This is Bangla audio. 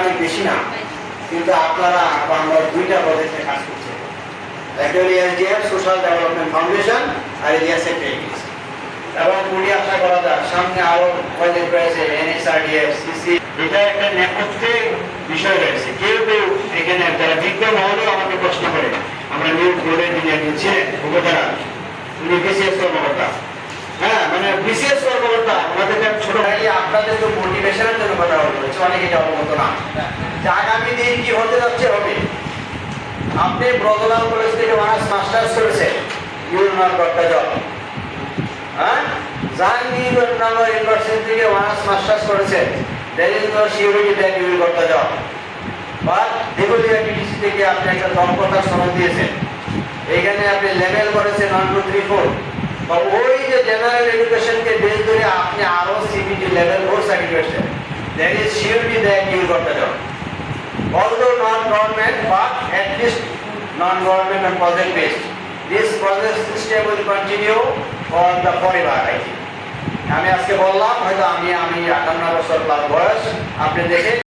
অনেক বেশি না, কিন্তু আপনারা আমরা দুইটা প্রজেক্টে কাজ করছি একটা এসডিএফ সোশ্যাল ডেভেলপমেন্ট ফাউন্ডেশন আর টেকনিক্স এবং পুরি আশা করা যায় সামনে আরও প্রজেক্ট রয়েছে এনএসআরডিএফ সিসি এটা একটা নেপথ্যে বিষয় রয়েছে। কেউ কেউ এখানে, যারা বিজ্ঞ মহলেও আমাকে প্রশ্ন করে, আমরা বোর্ডের যিনি একজন ছিলেন উপজেলা উনি বিসিএস কর্মকর্তা। হ্যাঁ মানে বিসিএস কর্মকর্তা কথা অনেক এটা অবগত না। যে আগামী দিন কি হতে যাচ্ছে হবে? আপনি ব্রজলাল কলেজ থেকে অনার্স মাস্টার্স করেছেন ইউনার ভট্টাচার্য। হ্যাঁ? জাহাঙ্গীরনগর ইউনিভার্সিটি থেকে অনার্স মাস্টার্স করেছেন, দেবেন্দ্র শিউরি ব্যাংক ইউনি ভট্টাচার্য। বা দেবলিয়া টিটিসি থেকে আপনি একটা দক্ষতার সনদ দিয়েছেন। এখানে আপনি লেভেল করেছেন ওয়ান টু থ্রি ফোর বা ওই যে জেনারেল এডুকেশনকে বেস ধরে আপনি আরও CBT level four certification that is surely that the job. although non-government but at least non-government and project based. This project system will continue for the forever, I think. আমি আজকে বললাম হয়তো আমি আমি আটান্ন বছর প্লাস বয়স আপনি দেখে